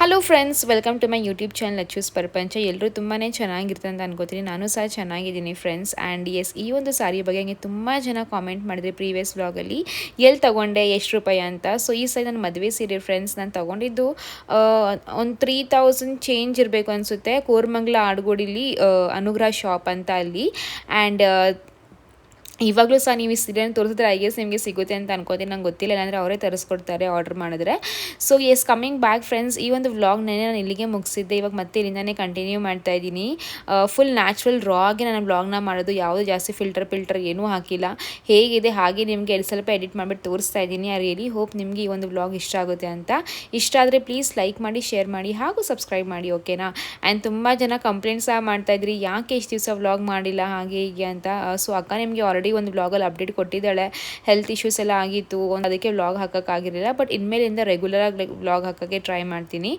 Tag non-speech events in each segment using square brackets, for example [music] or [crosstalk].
Hello friends welcome to my YouTube channel Achu's ಪ್ರಪಂಚ ಎಲ್ಲರೂ ತುಂಬಾ ಚೆನ್ನಾಗಿರ್ತದೆ ಅಂತ ಅನ್ಕೋತೀನಿ. ನಾನು ಸಹ ಚೆನ್ನಾಗಿದ್ದೀನಿ ಫ್ರೆಂಡ್ಸ್ ಆ್ಯಂಡ್ ಎಸ್ ಈ ಒಂದು ಸಾರಿ ಬಗ್ಗೆ ಹಂಗೆ ತುಂಬ ಜನ ಕಾಮೆಂಟ್ ಮಾಡಿದ್ರಿ ಪ್ರೀವಿಯಸ್ ವ್ಲಾಗಲ್ಲಿ ಎಲ್ಲಿ ತೊಗೊಂಡೆ, ಎಷ್ಟು ರೂಪಾಯಿ ಅಂತ. ಸೊ ಈ ಸಾರಿ ನನ್ನ ಮದುವೆ ಸೀರೆ ಫ್ರೆಂಡ್ಸ್ ನಾನು ತೊಗೊಂಡಿದ್ದು ಒಂದು ತ್ರೀ ತೌಸಂಡ್ ಚೇಂಜ್ ಇರಬೇಕು ಅನಿಸುತ್ತೆ. ಕೋರ್ಮಂಗ್ಲ ಆಡ್ಗೋಡಿಲಿ ಅನುಗ್ರಹ ಶಾಪ್ ಅಂತ ಅಲ್ಲಿ. ಆ್ಯಂಡ್ ಇವಾಗಲೂ ಸಹ ನೀವು ಈ ಸೀರೆನ ತೋರಿಸಿದ್ರೆ ಐ ಗೆಸ್ ನಿಮಗೆ ಸಿಗುತ್ತೆ ಅಂತ ಅನ್ಕೋತೀನಿ. ನಂಗೆ ಗೊತ್ತಿಲ್ಲ, ಇಲ್ಲಾಂದರೆ ಅವರೇ ತರಿಸ್ಕೊಡ್ತಾರೆ ಆರ್ಡರ್ ಮಾಡಿದ್ರೆ. So yes coming back friends ಈ ಒಂದು ವ್ಲಾಗ್ನೇ ನಾನು ಇಲ್ಲಿಗೆ ಮುಗಿಸಿದ್ದೆ. ಇವಾಗ ಮತ್ತೆ ಇಲ್ಲಿಂದಾನೇ ಕಂಟಿನ್ಯೂ ಮಾಡ್ತಾ ಇದ್ದೀನಿ. ಫುಲ್ ನ್ಯಾಚುರಲ್ ರಾ ಆಗಿ ನಾನು ವ್ಲಾಗ್ನ ಮಾಡೋದು ಯಾವುದು ಜಾಸ್ತಿ ಫಿಲ್ಟರ್ ಫಿಲ್ಟರ್ ಏನೂ ಹಾಕಿಲ್ಲ. ಹೇಗಿದೆ, ಹಾಗೆ ನಿಮಗೆ ಎಲ್ಲಿ ಸ್ವಲ್ಪ ಎಡಿಟ್ ಮಾಡಿಬಿಟ್ಟು ತೋರಿಸ್ತಾ ಇದ್ದೀನಿ. ಐ ರಿಯಲಿ ಹೋಪ್ ನಿಮಗೆ ಈ ಒಂದು ವ್ಲಾಗ್ ಇಷ್ಟ ಆಗುತ್ತೆ ಅಂತ. ಇಷ್ಟ ಆದರೆ ಪ್ಲೀಸ್ ಲೈಕ್ ಮಾಡಿ ಶೇರ್ ಮಾಡಿ ಹಾಗೂ ಸಬ್ಸ್ಕ್ರೈಬ್ ಮಾಡಿ ಓಕೆನಾ ಆ್ಯಂಡ್ ತುಂಬ ಜನ ಕಂಪ್ಲೇಂಟ್ ಸಹ ಮಾಡ್ತಾ ಇದ್ರಿ. ಯಾಕೆ ಇಷ್ಟು ದಿವಸ ವ್ಲಾಗ್ ಮಾಡಿಲ್ಲ, ಹಾಗೆ ಹೀಗೆ ಅಂತ. ಸೊ ಅಕ್ಕ ನಿಮಗೆ ಆಲ್ರೆಡಿ ಒಂದು ವ್ಲಾಗಲ್ಲಿ ಅಪ್ಡೇಟ್ ಕೊಟ್ಟಿದ್ದಾಳೆ. ಹೆಲ್ತ್ ಇಶ್ಯೂಸ್ ಎಲ್ಲ ಆಗಿತ್ತು. ಒಂದು ಅದಕ್ಕೆ ವ್ಲಾಗ್ ಹಾಕೋಕ್ಕಾಗಿರಲಿಲ್ಲ. ಬಟ್ ಇನ್ಮೇಲಿಂದ ರೆಗ್ಯುಲರ್ ಆಗಿ ವ್ಲಾಗ್ ಹಾಕೋಕ್ಕೆ ಟ್ರೈ ಮಾಡ್ತೀನಿ.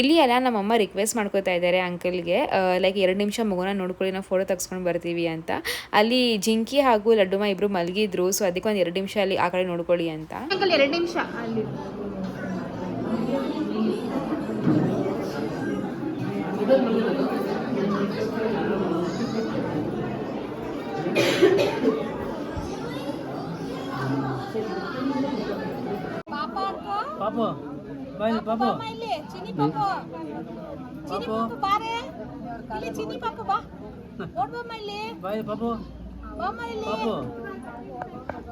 ಇಲ್ಲಿ ಅಲ್ಲ ನಮ್ಮಮ್ಮ ರಿಕ್ವೆಸ್ಟ್ ಮಾಡ್ಕೋತಾ ಇದ್ದಾರೆ ಅಂಕಲ್ಗೆ ಲೈಕ್ ಎರಡು ನಿಮಿಷ ಮಗುನ ನೋಡ್ಕೊಳ್ಳಿ, ನಾವು ಫೋಟೋ ತೆಗೆಸ್ಕೊಂಡು ಬರ್ತೀವಿ ಅಂತ. ಅಲ್ಲಿ ಜಿಂಕಿ ಹಾಗೂ ಲಡ್ಡುಮ ಇಬ್ಬರು ಮಲಗಿದ್ರು. ಸೊ ಅದಕ್ಕೆ ಒಂದು ಎರಡು ನಿಮಿಷ ಅಲ್ಲಿ ಆ ಕಡೆ ನೋಡ್ಕೊಳ್ಳಿ ಅಂತ. ಎರಡು ನಿಮಿಷ ಅಲ್ಲಿ. ಪಾಪು ಬಾಯ್ ಪಾಪು. ಚಿನಿ ಪಾಪು ಚಿನಿ ಪಾಪು ಬಾರೆ. ಇಲ್ಲಿ ಚಿನಿ ಪಾಪು ಬಾ. ನೋಡ್ಬಮ್ಮ ಇಲ್ಲಿ. ಬಾಯ್ ಪಾಪು. ಬಾ ಇಲ್ಲಿ. ಪಾಪು.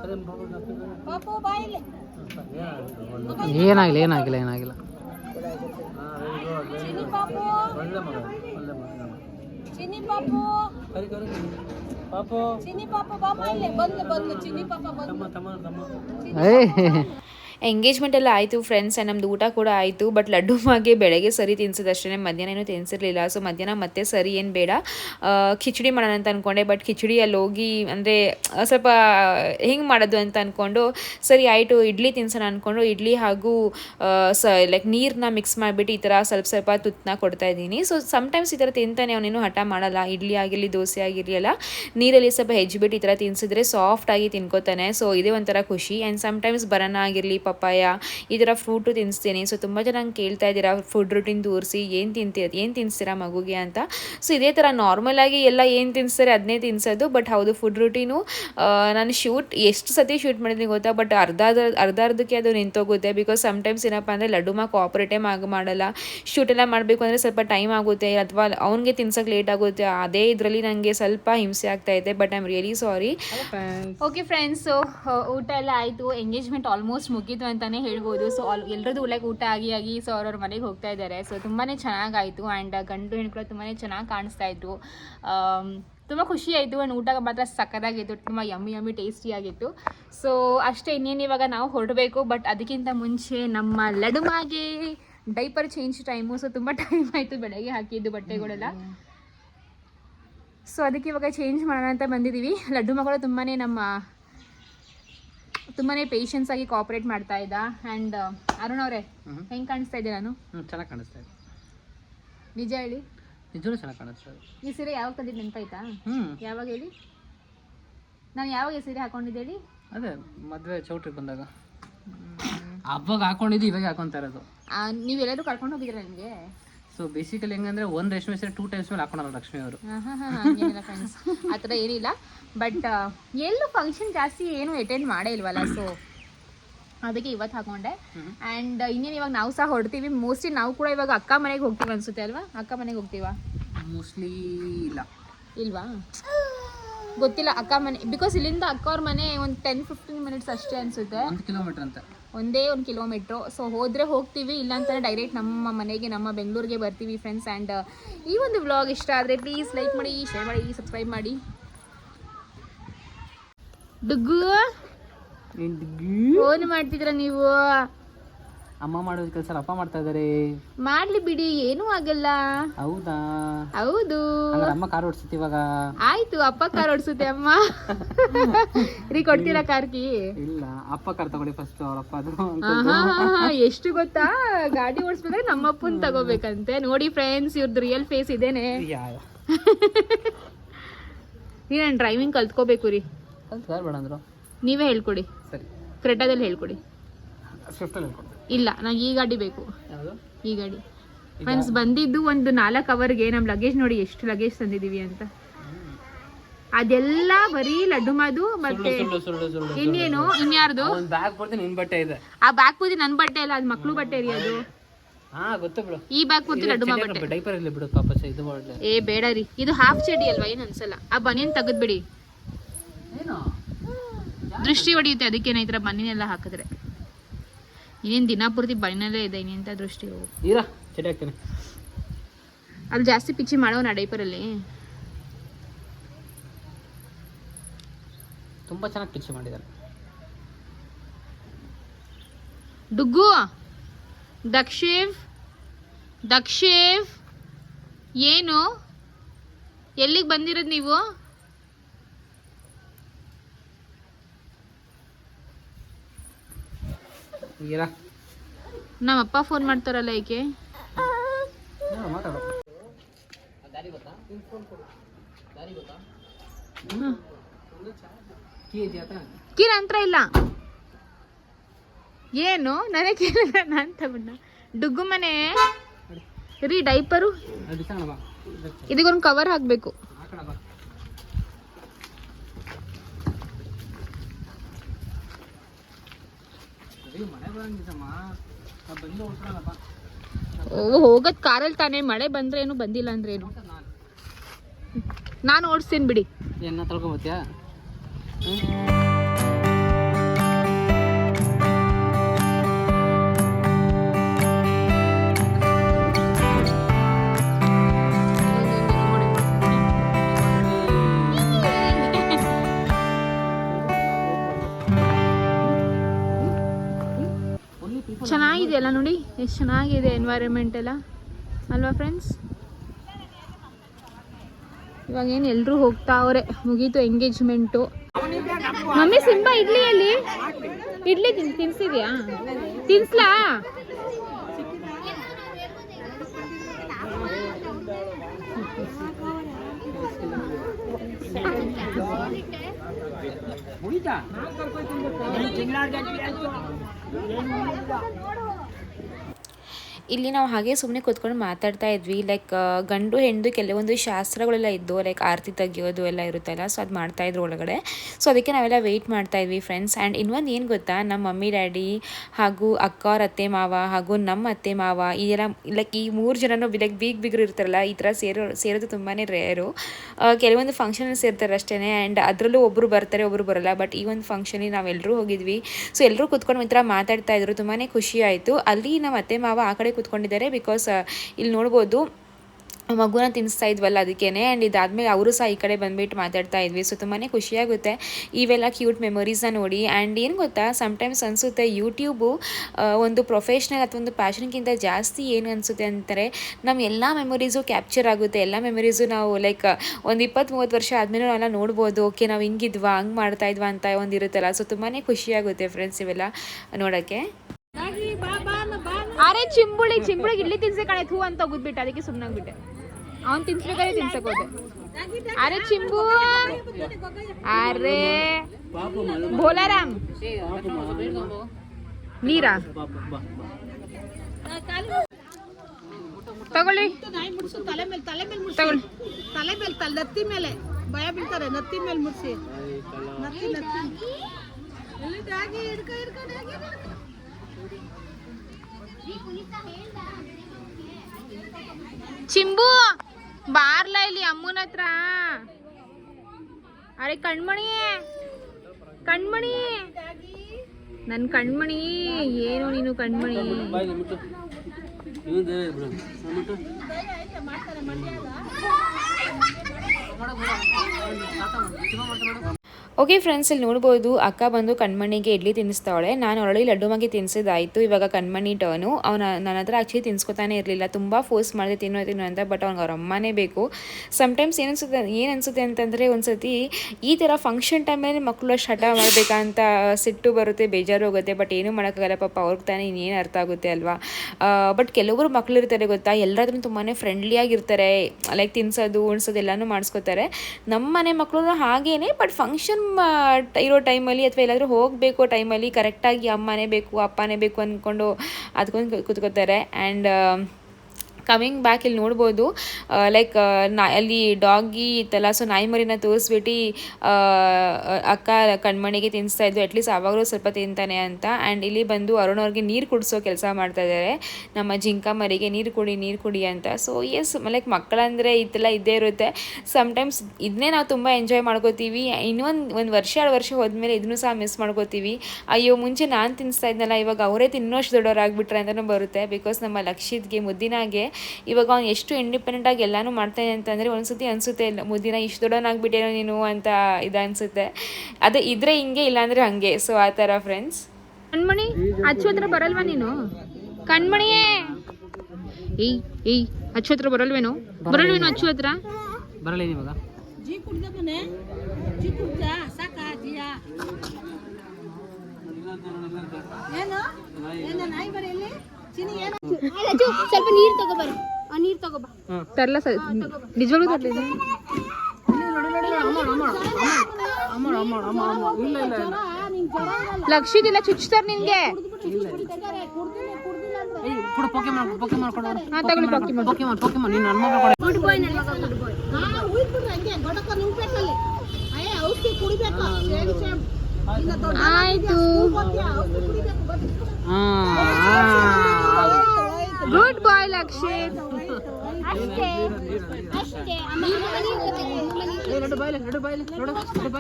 ಅದೇ ಪಾಪು ಪಾಪು ಬಾ ಇಲ್ಲಿ. ಏನಾಗಿಲ್ಲ ಏನಾಗಿಲ್ಲ ಏನಾಗಿಲ್ಲ. ಚಿನಿ ಪಾಪು. ಒಳ್ಳೆ ಮಗ ಒಳ್ಳೆ ಮಗ ಚಿನಿ ಪಾಪು. ಕರಿ ಕರಿ. ಪಾಪು ಚಿನಿ ಪಾಪು ಬಾಮ್ಮ ಇಲ್ಲಿ ಬಂದ್ಲು ಬಂದ್ಲು ಚಿನಿ ಪಾಪ ಬಂದ್ಲು ತಮ್ಮ ತಮ್ಮ ತಮ್ಮ ಏಯ್ ಎಂಗೇಜ್ಮೆಂಟ್ ಎಲ್ಲ ಆಯಿತು ಫ್ರೆಂಡ್ಸ್ ನಮ್ಮದು ಊಟ ಕೂಡ ಆಯಿತು ಬಟ್ ಲಡ್ಡು ಮಾಗೆ ಬೆಳಗ್ಗೆ ಸರಿ ತಿನ್ಸಿದಷ್ಟೇ ಮಧ್ಯಾಹ್ನ ಏನೂ ತಿನ್ಸಿರಲಿಲ್ಲ ಸೊ ಮಧ್ಯಾಹ್ನ ಮತ್ತೆ ಸರಿ ಏನು ಬೇಡ. ಖಿಚಡಿ ಮಾಡೋಣ ಅಂತ ಅಂದ್ಕೊಂಡೆ ಬಟ್ ಖಿಚಡಿ ಅಲ್ಲಿ ಹೋಗಿ ಅಂದರೆ ಸ್ವಲ್ಪ ಹೆಂಗೆ ಮಾಡೋದು ಅಂತ ಅಂದ್ಕೊಂಡು ಸರಿ ಆಯಿತು, ಇಡ್ಲಿ ತಿನ್ಸೋಣ ಅಂದ್ಕೊಂಡು ಇಡ್ಲಿ ಹಾಗೂ ಸ ಲೈಕ್ ನೀರನ್ನ ಮಿಕ್ಸ್ ಮಾಡಿಬಿಟ್ಟು ಈ ಥರ ಸ್ವಲ್ಪ ಸ್ವಲ್ಪ ತುತ್ತನ್ನ ಕೊಡ್ತಾ ಇದ್ದೀನಿ. ಸೊ ಸಮ್ಟೈಮ್ಸ್ ಈ ಥರ ತಿಂತಾನೆ, ಅವನೇನು ಹಠ ಮಾಡಲ್ಲ, ಇಡ್ಲಿ ಆಗಿರಲಿ, ದೋಸೆ ಆಗಿರಲಿ ಅಲ್ಲ ನೀರಲ್ಲಿ ಸ್ವಲ್ಪ ಹೆಜ್ಜಿಬಿಟ್ಟು ಈ ಥರ ತಿನ್ಸಿದ್ರೆ ಸಾಫ್ಟಾಗಿ ತಿನ್ಕೋತಾನೆ ಸೊ ಇದೇ ಒಂಥರ ಖುಷಿ. ಆ್ಯಂಡ್ ಸಮ್ಟೈಮ್ಸ್ ಬರೋಣ ಆಗಿರಲಿ ಪಪ್ಪಾಯ ಈ ಥರ ಫ್ರೂಟು ತಿನ್ನಿಸ್ತೀನಿ ಸೊ ತುಂಬ ಜನ ನಂಗೆ ಕೇಳ್ತಾ ಇದ್ದೀರಾ ಫುಡ್ ರೂಟೀನ್ ತೋರಿಸಿ ಏನು ತಿಂತೀರ ಏನು ತಿನ್ನಿಸ್ತೀರಾ ಮಗುಗೆ ಅಂತ. ಸೊ ಇದೇ ಥರ ನಾರ್ಮಲಾಗಿ ಎಲ್ಲ ಏನು ತಿನ್ನಿಸ್ತಾರೆ ಅದನ್ನೇ ತಿನ್ನಿಸೋದು ಬಟ್ ಹೌದು ಫುಡ್ ರೂಟೀನು ನಾನು ಶೂಟ್ ಎಷ್ಟು ಸತಿ ಶೂಟ್ ಮಾಡಿದ್ದೀನಿ ಗೊತ್ತಾ? ಬಟ್ ಅರ್ಧ ಅರ್ಧ ಅರ್ಧಕ್ಕೆ ಅದು ನಿಂತೋಗುತ್ತೆ. ಬಿಕಾಸ್ ಸಮ್ಟೈಮ್ಸ್ ಏನಪ್ಪ ಅಂದರೆ ಲಡ್ಡುಮ ಕೋಆಪ್ರೇಟೇ ಆಗಿ ಮಾಡಲ್ಲ. ಶೂಟ್ ಎಲ್ಲ ಮಾಡಬೇಕು ಅಂದರೆ ಸ್ವಲ್ಪ ಟೈಮ್ ಆಗುತ್ತೆ. ಅಥವಾ ಅವ್ನಿಗೆ ತಿನ್ಸೋಕೆ ಲೇಟ್ ಆಗುತ್ತೆ. ಅದೇ ಇದರಲ್ಲಿ ನನಗೆ ಸ್ವಲ್ಪ ಹಿಂಸೆ ಆಗ್ತಾ ಇದೆ. But I am really sorry okay friends ಊಟ ಎಲ್ಲ ಆಯಿತು. ಎಂಗೇಜ್ಮೆಂಟ್ ಆಲ್ಮೋಸ್ಟ್ ಮುಗೀತು ಅಂತಲೇ ಹೇಳ್ಬೋದು. ಸೊ ಅಲ್ಲಿ ಎಲ್ಲರದ್ದು ಲೈಕ್ ಊಟ ಆಗಿ ಆಗಿ ಸೊ ಅವ್ರವ್ರ ಮನೆಗೆ ಹೋಗ್ತಾ ಇದ್ದಾರೆ. ಸೊ ತುಂಬಾ ಚೆನ್ನಾಗಾಯಿತು ಆ್ಯಂಡ್ ಗಂಡು ಹೆಣ್ಗಳು ತುಂಬಾ ಚೆನ್ನಾಗಿ ಕಾಣಿಸ್ತಾ ಇತ್ತು ತುಂಬ ಖುಷಿ ಆಯಿತು ಆ್ಯಂಡ್ ಊಟ ಮಾತ್ರ ಸಕ್ಕದಾಗಿತ್ತು ತುಂಬ ಯಮ್ಮಿ ಯಮ್ಮಿ ಟೇಸ್ಟಿಯಾಗಿತ್ತು ಸೊ ಅಷ್ಟೇ ಇನ್ನೇನು ಇವಾಗ ನಾವು ಹೊರಡಬೇಕು. ಬಟ್ ಅದಕ್ಕಿಂತ ಮುಂಚೆ ನಮ್ಮ ಲಡುಮಾಗೆ ಡೈಪರ್ ಚೇಂಜ್ ಟೈಮು ಸೊ ತುಂಬ ಟೈಮ್ ಆಯಿತು ಬೆಳಗ್ಗೆ ಹಾಕಿದ್ದು ಬಟ್ಟೆಗಳೆಲ್ಲ. ಸೊ ಅದಕ್ಕೆ ಇವಾಗ ಚೇಂಜ್ ಮಾಡೋಣ ಅಂತ ಬಂದಿದ್ದೀವಿ. ಲಡ್ಡು ಮಗಳು ತುಂಬಾ ನಮ್ಮ ತುಂಬಾ ಪೇಷನ್ಸ್ ಆಗಿ ಕೋಆಪ್ರೇಟ್ ಮಾಡ್ತಾ ಇದ್ದ. ಆ್ಯಂಡ್ ಅರುಣ್ ಅವರೇ ಹೆಂಗೆ ಕಾಣಿಸ್ತಾ ಇದ್ದೆ ನಾನು? ಚೆನ್ನಾಗಿ ಕಾಣಿಸ್ತಾ ಇದೆ. ನಿಜ ಹೇಳಿ. ನಿಜನೂ ಚೆನ್ನಾಗಿ ಕಾಣಿಸ್ತಾ ಇದೆ. ಈ ಸೀರೆ ಯಾವಾಗ ತಂದಿದ್ದು ನೆನಪಾಯ್ತಾ? ಯಾವಾಗ ಹೇಳಿ? ನಾನು ಯಾವಾಗ ಈ ಸೀರೆ ಹಾಕೊಂಡಿದ್ದೆ ಹೇಳಿ? ಅದೇ ಮದುವೆ ಚೌಟ್ರಿಗೆ ಬಂದಾಗ. ಅವಾಗ ಹಾಕೊಂಡಿದ್ದು ಇವಾಗ ಹಾಕೊಂತಾ ಇರೋದು. ನೀವೆಲ್ಲರೂ ಕರ್ಕೊಂಡು ಹೋಗಿದ್ದೀರಾ ನನಗೆ ಸೊ ಬೇಸಿಕಲಿ ಹೆಂಗಂದ್ರೆ ಒಂದ್ ರೇಷ್ಮೆ ಸೀರೆ ಟೂ ಟೈಮ್ಸ್ ಮೇಲೆ ಹಾಕೊಂಡಲ್ಲ ಲಕ್ಷ್ಮಿ ಅವರು. ಆತರ ಫ್ರೆಂಡ್ಸ್ ಆ ಥರ ಏನಿಲ್ಲ. ಬಟ್ ಎಲ್ಲೂ ಫಂಕ್ಷನ್ ಜಾಸ್ತಿ ಏನು ಅಟೆಂಡ್ ಮಾಡೇ ಇಲ್ವಲ್ಲ ಸೊ ಅದಕ್ಕೆ ಇವತ್ತು ಹಾಕೊಂಡೆ. ಅಂಡ್ ಇನ್ನೇನು ಇವಾಗ ನಾವು ಸಹ ಹೊಡ್ತೀವಿ ಮೋಸ್ಟ್ಲಿ ನಾವು ಕೂಡ ಇವಾಗ ಅಕ್ಕ ಮನೆಗೆ ಹೋಗ್ತೀವಿ ಅನ್ಸುತ್ತೆ ಅಲ್ವಾ? ಅಕ್ಕ ಮನೆಗೆ ಹೋಗ್ತೀವಾ? ಮೋಸ್ಟ್ಲಿ ಇಲ್ಲ. ಇಲ್ವಾ? ಗೊತ್ತಿಲ್ಲ ಅಕ್ಕ ಮನೆ ಬಿಕಾಸ್ ಇಲ್ಲಿಂದ ಅಕ್ಕ ಅವ್ರ ಮನೆ ಒಂದು ಟೆನ್ ಫಿಫ್ಟೀನ್ ಮಿನಿಟ್ಸ್ ಅಷ್ಟೇ ಅನ್ಸುತ್ತೆ. ಒಂದು ಕಿಲೋಮೀಟರ್ ಅಂತ. ಒಂದೇ ಒಂದು ಕಿಲೋಮೀಟ್ರು. ಸೊ ಹೋದರೆ ಹೋಗ್ತೀವಿ ಇಲ್ಲಾಂತಂದರೆ ಡೈರೆಕ್ಟ್ ನಮ್ಮ ಮನೆಗೆ ನಮ್ಮ ಬೆಂಗಳೂರಿಗೆ ಬರ್ತೀವಿ ಫ್ರೆಂಡ್ಸ್ ಆ್ಯಂಡ್ ಈ ಒಂದು ವ್ಲಾಗ್ ಇಷ್ಟ ಆದರೆ ಪ್ಲೀಸ್ ಲೈಕ್ ಮಾಡಿ ಶೇರ್ ಮಾಡಿ ಸಬ್ಸ್ಕ್ರೈಬ್ ಮಾಡಿ. ಡುಗ್ಗು? ಫೋನ್ ಮಾಡ್ತಿದ್ರ ನೀವು? ಅಮ್ಮ ಮಾಡೋ ಕೆಲಸ ಅಪ್ಪ ಮಾಡ್ತಾ ಇದಾರೆ. ಮಾಡ್ಲಿ ಬಿಡಿ ಏನೂ ಆಗಲ್ಲ. ಹೌದಾ? ಹೌದು. ಹಂಗಾರೆ ಅಮ್ಮ ಕಾರ್ ಓಡಿಸುತ್ತೆ ಇವಾಗ? ಆಯ್ತು ಅಪ್ಪ ಕಾರ್ ಓಡಿಸುತ್ತೆ ಅಮ್ಮ. ರೀ ಕೊಡ್ತೀರಾ ಕಾರ್ ಕಿ? ಇಲ್ಲ ಅಪ್ಪ ಕಾರ್ ತಗೊಳ್ಳಿ ಫಸ್ಟ್ ಅವ್ರ ಅಪ್ಪ ಅದು ಎಷ್ಟು ಗೊತ್ತಾ? ಗಾಡಿ ಓಡಿಸ್ಬೇಕಾದ್ರೆ ನಮ್ಮಪ್ಪನ್ ತಗೋಬೇಕಂತೆ. ನೋಡಿ ಫ್ರೆಂಡ್ಸ್ ಇವ್ರದ್ದು ರಿಯಲ್ ಫೇಸ್ ಇದೇನೆ. ನಾನು ಡ್ರೈವಿಂಗ್ ಕಲ್ತ್ಕೋಬೇಕು ರೀ. ಬೇಡ ಅಂದ್ರು? ನೀವೇ ಹೇಳ್ಕೊಡಿ. ಸರಿ. ಕ್ರೆಟಾದಲ್ಲಿ ಹೇಳ್ಕೊಡಿ. ಸ್ವಿಫ್ಟಲ್ಲಿ ಹೇಳ್ಕೊಡ್ತೀನಿ ಇಲ್ಲ ನಂಗೆ ಈ ಗಾಡಿ ಬೇಕು. ಈ ಗಾಡಿ. ಫ್ರೆಂಡ್ಸ್ ಬಂದಿದ್ದು ಒಂದು ನಾಲ್ಕು ಅವರ್ಗೆ ನಮ್ಮ ಲಗೇಜ್ ನೋಡಿ ಎಷ್ಟು ಲಗೇಜ್ ತಂದಿದೀವಿ ಅಂತ. ಅದೆಲ್ಲ ಬರೀ ಲಡ್ಡು ಮಾದು ಮತ್ತೆ ಇನ್ನೇನು? ಇನ್ಯಾರ್ದು? ಬ್ಯಾಗ್ ಕೊಡ್ತೀನಿ ನಿನ್ ಬಟ್ಟೆ ಇದೆ. ಆ ಬ್ಯಾಗ್ ಪೂರ್ತಿ ನನ್ನ ಬಟ್ಟೆ ಇಲ್ಲ ಅದು ಮಕ್ಳು ಬಟ್ಟೆ ರೀ ಅದು. ಈ ಬ್ಯಾಗ್ ಪೂರ್ತಿ ಲಡ್ಡು ಮಾ ಬಟ್ಟೆ. ಏ ಬೇಡ ರೀ. ಇದು ಹಾಫ್ ಚಡಿ ಅಲ್ವಾ ಏನು ಅನ್ಸಲ್ಲ. ಆ ಬನಿಯನ್ ತೆಗೆದ್ಬಿಡಿ ಏನು? ದೃಷ್ಟಿ ಹೊಡಿಯುತ್ತೆ ಅದಕ್ಕೆ ಈ ಥರ ಬನ್ನಿನೆಲ್ಲ ಹಾಕಿದ್ರೆ. ಇನ್ನೇನು ದಿನ ಪೂರ್ತಿ ಬಣ್ಣಲ್ಲೇ ಇದೆ ಇನ್ನೆಂಥ ದೃಷ್ಟಿ ಇರ ಚಟಿ ಹಾಕ್ತೀನಿ. ಅಲ್ಲಿ ಜಾಸ್ತಿ ಪಿಚ್ಚಿ ಮಾಡೋಣ ಡೈಪರಲ್ಲಿ ತುಂಬ ಚೆನ್ನಾಗಿ ಪಿಚ್ಚಿ ಮಾಡಿದ್ದಾರೆ ಡುಗ್ಗು ದಕ್ಷೇವ್ ದಕ್ಷೇವ್ ಏನು? ಎಲ್ಲಿಗೆ ಬಂದಿರೋದು ನೀವು? ಇರ ನಮ್ಮಪ್ಪ ಫೋನ್ ಮಾಡ್ತಾರಲ್ಲ ಈಕೆ. ಕಿರಂತ್ರ? ಕಿರ ಅಂತರ ಇಲ್ಲ. ಏನು? ನನಗೆ ಕೇಳಿದ ನಾನು ತಗೊಂಡ. ಡುಗ್ಗು ಮನೆ. ರೀ ಡೈಪರು ಇದಕ್ಕೊಂದು ಕವರ್ ಹಾಕಬೇಕು ಹಾಕೋಣ ಬಾ ಅಯ್ಯೋ, ಮಳೆ ಬರಂಗಿದ್ದಮ್ಮ ನಾವು ಬಂದು ಹೊರ್ಟೋಣ ಬಾ ಓ ಹೋಗೋದ್ ಕಾರಲ್ಲಿ ತಾನೇ. ಮಳೆ ಬಂದ್ರೆ ಏನು ಬಂದಿಲ್ಲ ಅಂದ್ರೆ ಏನು? ನಾನು. ಓಡಿಸ್ತೀನಿ ಬಿಡಿ. ಎನ್ನ ತೊಳ್ಕೊಂಬತ್ತೀಯಾ ಅಲ್ಲ ನೋಡಿ, ಎಷ್ಟು ಚೆನ್ನಾಗಿದೆ ಎನ್ವೈರನ್ಮೆಂಟ್ ಎಲ್ಲ. ಅಲ್ವಾ ಫ್ರೆಂಡ್ಸ್ ಇವಾಗ ಏನು ಎಲ್ಲರೂ ಅವರೇ, ಮುಗೀತು ಎಂಗೇಜ್ಮೆಂಟು ಮಮ್ಮಿ ಸಿಂಬಾ ಇಡ್ಲಿಯಲ್ಲಿ ಇಡ್ಲಿ ತಿನ್, ತಿನ್ಸಿದ್ಯಾ? ತಿನ್ಸ್ಲಾ? ಮುಗಿತಾ? ಇಲ್ಲಿ ನಾವು ಹಾಗೆ ಸುಮ್ಮನೆ ಕೂತ್ಕೊಂಡು ಮಾತಾಡ್ತಾ ಇದ್ವಿ. ಲೈಕ್ ಗಂಡು ಹೆಣ್ಣು ಕೆಲವೊಂದು ಶಾಸ್ತ್ರಗಳೆಲ್ಲ ಇದ್ದು ಲೈಕ್ ಆರತಿ ತೆಗಿಯೋದು ಎಲ್ಲ ಇರುತ್ತಲ್ಲ ಸೊ ಅದು ಮಾಡ್ತಾಯಿದ್ರು ಒಳಗಡೆ. ಸೊ ಅದಕ್ಕೆ ನಾವೆಲ್ಲ ವೆಯ್ಟ್ ಮಾಡ್ತಾ ಇದ್ವಿ ಫ್ರೆಂಡ್ಸ್ ಆ್ಯಂಡ್ ಇನ್ನೊಂದು ಏನು ಗೊತ್ತಾ? ನಮ್ಮ ಮಮ್ಮಿ, ಡ್ಯಾಡಿ ಹಾಗೂ ಅಕ್ಕ, ಅವ್ರ ಅತ್ತೆ, ಮಾವ ಹಾಗೂ ನಮ್ಮ ಅತ್ತೆ, ಮಾವ ಈ ಎಲ್ಲ ಲೈಕ್ ಈ ಮೂರು ಜನನು ಲೈಕ್ ಬೀಗ್ ಬಿಗ್ರು ಇರ್ತಾರಲ್ಲ, ಈ ಥರ ಸೇರೋ, ಸೇರೋದು ತುಂಬಾ ರೇರು ಕೆಲವೊಂದು ಫಂಕ್ಷನ್ ಸೇರ್ತಾರೆ ಅಷ್ಟೇ ಆ್ಯಂಡ್ ಅದರಲ್ಲೂ ಒಬ್ಬರು ಬರ್ತಾರೆ ಒಬ್ಬರು ಬರಲ್ಲ. ಬಟ್ ಈ ಒಂದು ಫಂಕ್ಷನಿಗೆ ನಾವೆಲ್ಲರೂ ಹೋಗಿದ್ವಿ. ಸೊ ಎಲ್ಲರೂ ಕೂತ್ಕೊಂಡು ಒಂಥರ ಥರ ಮಾತಾಡ್ತಾ ಇದ್ರು. ತುಂಬಾ ಖುಷಿ ಆಯಿತು. ಅಲ್ಲಿ ನಮ್ಮ ಅತ್ತೆ, ಮಾವ ಆ ಕಡೆ ಕುತ್ಕೊಂಡಿದ್ದಾರೆ ಬಿಕಾಸ್ ಇಲ್ಲಿ ನೋಡ್ಬೋದು, ಮಗುನ ತಿನ್ನಿಸ್ತಾ ಇದ್ವಲ್ಲ ಅದಕ್ಕೇನೆ ಆ್ಯಂಡ್ ಇದಾದಮೇಲೆ ಅವರು ಸಹ ಈ ಕಡೆ ಬಂದುಬಿಟ್ಟು ಮಾತಾಡ್ತಾ ಇದ್ವಿ. ಸೊ ತುಂಬಾ ಖುಷಿಯಾಗುತ್ತೆ. ಇವೆಲ್ಲ ಕ್ಯೂಟ್ ಮೆಮೊರೀಸ್ನ ನೋಡಿ ಆ್ಯಂಡ್ ಏನು ಗೊತ್ತಾ ಸಮ್ಟೈಮ್ಸ್ ಅನಿಸುತ್ತೆ ಯೂಟ್ಯೂಬು ಒಂದು ಪ್ರೊಫೆಷ್ನಲ್ ಅಥವಾ ಒಂದು ಪ್ಯಾಷನ್ಗಿಂತ ಜಾಸ್ತಿ ಏನು ಅನಿಸುತ್ತೆ ಅಂತಾರೆ ನಮ್ಮ ಎಲ್ಲ ಮೆಮೊರೀಸು ಕ್ಯಾಪ್ಚರ್ ಆಗುತ್ತೆ. ಎಲ್ಲ ಮೆಮೊರೀಸು ನಾವು ಲೈಕ್ ಒಂದು ಇಪ್ಪತ್ತು ಮೂವತ್ತು ವರ್ಷ ಆದಮೇಲೆ ನಾವೆಲ್ಲ ನೋಡ್ಬೋದು, ಓಕೆ, ನಾವು ಹಿಂಗಿದ್ವಾ, ಹಂಗೆ ಮಾಡ್ತಾ ಇದ್ವಾ ಅಂತ ಒಂದು ಇರುತ್ತಲ್ಲ ಸೊ ತುಂಬಾ ಖುಷಿಯಾಗುತ್ತೆ ಫ್ರೆಂಡ್ಸ್ ಇವೆಲ್ಲ ನೋಡೋಕ್ಕೆ. ಅರೆ ಚಿಂಬುಳಿ, ಚಿಂಬುಳಿಗೆ ಇಲ್ಲಿ ತಿನ್ಸೆ ಕಣೆ ಹೂ ಅಂತ ಹೋಗ್ಬಿಟ್ಟೆ ಅದಕ್ಕೆ ಸುಮ್ಮನಾಗ್ಬಿಟ್ಟೆ ಅವ್ನು ತಿನ್ಸ್ಬೇಕಾದ್ರೆ ತಿನ್ಸಕ್ ಹೋದೆ. ಅರೆ ಚಿಂಬು, ಅರೆ ಬೋಲಾರಾಮ್ ನೀರಾ? ತಗೊಳ್ಳಿ. ತಲೆ ಮೇಲೆ ತಲೆ ಮೇಲೆ ತಗೊಳ್ಳಿ ತಲೆ ಮೇಲೆ ತಲೆ, ನತ್ತಿ ಮೇಲೆ ಭಯ ಬೀಳ್ತಾರೆ ನತ್ತಿ. ಮೇಲೆ ಮುಡ್ಸಿ ನತ್ತಿ ನತ್ತಿ ಎಲ್ಲಿ ಡಾಗಿ ಹಿಡ್ಕೊ ಹಿಡ್ಕೊ ಡಾಗಿ ಹಿಡ್ಕೊ. ಚಿಂಬು ಬಾರ್ಲ ಇಲ್ಲಿ ಅಮ್ಮನ ಹತ್ರ. ಅರೆ ಕಣ್ಮಣಿ ಕಣ್ಮಣಿ. ನನ್ ಕಣ್ಮಣಿ ಏನು ನೀನು ಕಣ್ಮಣಿ? ಓಕೆ ಫ್ರೆಂಡ್ಸ್ ಇಲ್ಲಿ ನೋಡ್ಬೋದು ಅಕ್ಕ ಬಂದು ಕಣ್ಮಣಿಗೆ ಇಡ್ಲಿ ತಿನ್ನಿಸ್ತಾವಳೆ. ನಾನು ಆಲ್ರೆಡಿ ಲಡ್ಡು ಮಗಿ ತಿನ್ಸಿದ್ದಾಯಿತು. ಇವಾಗ ಕಣ್ಮಣಿ ಟರ್ನು ಅವನ ನನ್ನ ಹತ್ರ ಆ್ಯಕ್ಚುಲಿ ತಿನ್ಸ್ಕೊತಾನೆ ಇರಲಿಲ್ಲ. ತುಂಬ ಫೋರ್ಸ್ ಮಾಡಿದೆ ತಿನ್ನೋ ತಿನ್ನೋ ಅಂತ ಬಟ್ ಅವ್ನಿಗೆ ಅವ್ರ ಅಮ್ಮನೇ ಬೇಕು. ಸಮ್ಟೈಮ್ಸ್ ಏನು ಅನ್ಸುತ್ತೆ ಏನು ಅನಿಸುತ್ತೆ ಅಂತಂದರೆ ಒಂದು ಸತಿ ಈ ಥರ ಫಂಕ್ಷನ್ ಟೈಮಲ್ಲಿ ಮಕ್ಕಳು ಹಠ ಮಾಡಬೇಕಂತ ಸಿಟ್ಟು ಬರುತ್ತೆ, ಬೇಜಾರು ಹೋಗುತ್ತೆ ಬಟ್ ಏನೂ ಮಾಡೋಕ್ಕಾಗಲ್ಲ. ಪಾಪ ಅವ್ರಿಗೆ ತಾನೇ ಇನ್ನೇನು ಅರ್ಥ ಆಗುತ್ತೆ ಅಲ್ವಾ? ಬಟ್ ಕೆಲವರು ಮಕ್ಕಳು ಇರ್ತಾರೆ ಗೊತ್ತಾ? ಎಲ್ಲರದ್ರೂ ತುಂಬಾ ಫ್ರೆಂಡ್ಲಿಯಾಗಿರ್ತಾರೆ ಲೈಕ್ ತಿನ್ಸೋದು, ಉಣ್ಸೋದು ಎಲ್ಲನೂ ಮಾಡಿಸ್ಕೋತಾರೆ. ನಮ್ಮ ಮನೆ ಮಕ್ಕಳು ಹಾಗೇನೆ ಬಟ್ ಫಂಕ್ಷನ್ ಇರೋ ಟೈಮಲ್ಲಿ ಅಥವಾ ಎಲ್ಲಾದರೂ ಹೋಗಬೇಕು ಟೈಮಲ್ಲಿ ಕರೆಕ್ಟಾಗಿ ಅಮ್ಮನೇ ಬೇಕು, ಅಪ್ಪನೇ ಬೇಕು ಅಂದ್ಕೊಂಡು ಅದಕ್ಕೊಂದು ಕೂತ್ಕೋತಾರೆ. ಆ್ಯಂಡ್ ಕಮಿಂಗ್ ಬ್ಯಾಕ್ ಇಲ್ಲಿ ನೋಡ್ಬೋದು. ಲೈಕ್ ನಾ, ಅಲ್ಲಿ ಡಾಗಿ ಇತ್ತಲ್ಲ ಸೊ ನಾಯಿ ಮರಿನ ತೋರಿಸ್ಬಿಟ್ಟು ಅಕ್ಕ ಕಣ್ಮಣಿಗೆ ತಿನ್ನಿಸ್ತಾ ಇದ್ದು ಅಟ್ಲೀಸ್ಟ್ ಆವಾಗಲೂ ಸ್ವಲ್ಪ ತಿಂತಾನೆ ಅಂತ. ಆ್ಯಂಡ್ ಇಲ್ಲಿ ಬಂದು ಅರುಣ್ ಅವ್ರಿಗೆ ನೀರು ಕುಡಿಸೋ ಕೆಲಸ ಮಾಡ್ತಾ ಇದ್ದಾರೆ ನಮ್ಮ ಜಿಂಕ ಮರಿಗೆ ನೀರು ಕುಡಿ ನೀರು ಕುಡಿ ಅಂತ. ಸೊ ಎಸ್ ಲೈಕ್ ಮಕ್ಕಳಂದರೆ ಇದೆಲ್ಲ ಇದ್ದೇ ಇರುತ್ತೆ. ಸಮ್ಟೈಮ್ಸ್ ಇದನ್ನೇ ನಾವು ತುಂಬ ಎಂಜಾಯ್ ಮಾಡ್ಕೋತೀವಿ. ಇನ್ನೊಂದು, ಒಂದು ವರ್ಷ, ಎರಡು ವರ್ಷ ಹೋದ್ಮೇಲೆ ಇದನ್ನು ಸಹ ಮಿಸ್ ಮಾಡ್ಕೋತೀವಿ. ಅಯ್ಯೋ, ಮುಂಚೆ ನಾನು ತಿನ್ನಿಸ್ತಾ ಇದ್ನಲ್ಲ, ಇವಾಗ ಅವರೇ ತಿನ್ನೋಷ್ಟು ದೊಡ್ಡವರಾಗ್ಬಿಟ್ರೆ ಅಂತಲೂ ಬರುತ್ತೆ. ಬಿಕಾಸ್ ನಮ್ಮ ಲಕ್ಷಿತ್ಗೆ, ಮುದ್ದಿನಾಗೆ ಇವಾಗ ಅವ್ನು ಎಷ್ಟು ಇಂಡಿಪೆಂಡೆಂಟ್ ಆಗಿ ಎಲ್ಲಾನು ಮಾಡ್ತಾನೆ ಅಂತಂದ್ರೆ ಒಂದ್ಸತಿ ಅನಿಸುತ್ತೆ ಮುದ್ದಿನ ಇಷ್ಟು ದೊಡ್ಡನಾಗ್ಬಿಟ್ಟೇನೋ ನೀನು ಅಂತ ಇದು ಅನ್ಸುತ್ತೆ. ಅದು ಇದ್ರೆ ಹಿಂಗೆ ಇಲ್ಲಾಂದರೆ ಹಂಗೆ. ಸೊ ಆ ಥರ ಫ್ರೆಂಡ್ಸ್ ಕಣ್ಮಣಿ ಅಚ್ಚು ಹತ್ರ ಬರಲ್ವಾ ನೀನು? ಕಣ್ಮಣಿಯೇ! ಏಯ್ ಏಯ್ ಅಚ್ಚು ಹತ್ರ ಬರಲ್ವೇನು? ಬರಲ್ವೇನು ಅಚ್ಚು ಹತ್ರ? ಬರಲ್ಲ ಇವಾಗ. ಜೀ ಕುಡ್ದ ಮನೆ ಜೀ ಕುಡ್ದ? ಸಾಕ ಜಿಯಾ? ಏನು? ಏನು ನಾಯಿ ಬರೆಯಲ್ಲಿ ಚಿನಿ ಏನು? ಸ್ವಲ್ಪ ನೀರ್ ತಗೋಬರ್ರಿ. ಆ ನೀರ್ ತಗೋಬಾ. ತರಲ ಸರ್ ನಿಜವಾಗ್ಲೂ ತರಲಿಲ್ಲ ಲಕ್ಷಿದಿಲ್ಲ ಚುಚ್ತಾರ ನಿನ್ಗೆ. ಕೊಡು ಪೋಕೆಮಾನ್. ಪೋಕೆಮಾನ್ ಕೊಡು ಹಾ ತಗೊಳ್ಳಿ ಪಾಕಿ ಪೋಕೆಮಾನ್ ಪೋಕೆಮಾನ್ ನೀನು ನನ್ನ ಮಗ ಕೊಡು ಗುಡ್ ಬಾಯ್ ನನ್ನ ಮಗ ಗುಡ್ ಬಾಯ್ ಹಾ ಹಂಗೆ ಗೊಡಕ ಅಯ್ಯ ಔಷಧಿ ಕುಡಿಬೇಕು ಆಯ್ತು ಹಾ. ಗುಡ್ ಬಾಯ್ ಲಕ್ಷಿತ್ ಅಷ್ಟೇ ಅಷ್ಟೇ. ಅಮ್ಮ ನೀರ್ ತಗೋಬೇಕು, ಏ, ನಡು ಬಾಯ್ಲೆ ನಡು ಬಾಯ್ಲೆ ನೋಡು ನಡು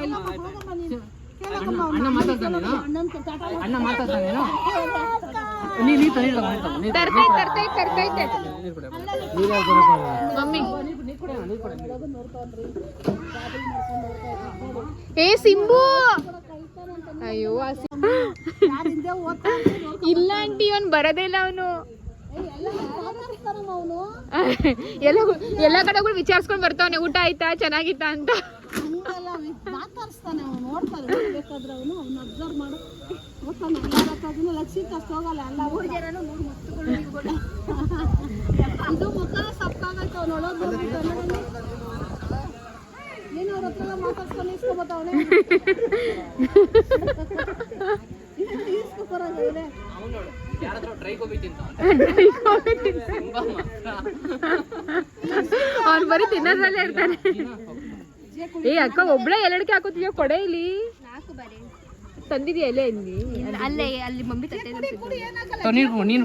ಅಣ್ಣ ಅಣ್ಣ ಅಣ್ಣ ನೀ ನೀ ತರ್ತೈತೆ ಮಮ್ಮಿ. ಏ ಸಿಂಬು. ಅಯ್ಯೋ ಆ ಸಿಂಬು. ಇಲ್ಲ ಆಂಟಿ ಅವ್ನು ಬರೋದೇ ಇಲ್ಲ ಅವನು. ಎಲ್ಲ ಎಲ್ಲ ಕಡೆಗಳು ವಿಚಾರಿಸ್ಕೊಂಡು ಬರ್ತಾವನೆ ಊಟ ಆಯ್ತಾ ಚೆನ್ನಾಗಿತ್ತಾ ಅಂತ. ಮಾತಾಡಿಸ್ತಾನೆ ಅವನು ನೋಡ್ತಾರೆ ಬೇಕಾದ್ರೆ ಅವನು ಅವ್ನು ಅಬ್ಸರ್ವ್ ಮಾಡು. ಗೊತ್ತಾನೆ ಎಲ್ಲದಕ್ಕಾದ್ರೂ ಲಕ್ಷಿತ್ ಅಷ್ಟು ಹೋಗಲ್ಲ ಎಲ್ಲ ಮೂರು ಜನನು ಮೂರು ಮುತ್ತುಗಳು ಇದು ಮುಖ ಸಪ್ಪಾಗತ್ತೆ ಅವ್ನು ಒಳಗೆ ಏನು ಅವ್ರ ಹತ್ರ ಮಾತಾಡ್ಸ್ಕೊಂಡು ಇಸ್ಕೊಬತ್ತವನೆ [laughs] [laughs] ಅವ್ನು ಬರೀ ತಿನ್ನೋದ್ರಲ್ಲೇ ಇರ್ತಾನೆ ಏ ಅಕ್ಕ ಒಬ್ಳೆ ಎಲ್ಲಡಿಕೆ ಹಾಕೋತೀಯ? ಕೊಡೆ ಇಲ್ಲಿ. ನಾಲ್ಕು ಬಾರಿ. ತಂದಿದ್ಯಾ ಎಲ್ಲೇ ಇಲ್ಲಿ? ಅಲ್ಲೇ ಅಲ್ಲಿ ಮಮ್ಮಿ ತಟ್ಟೆ ನೀನ್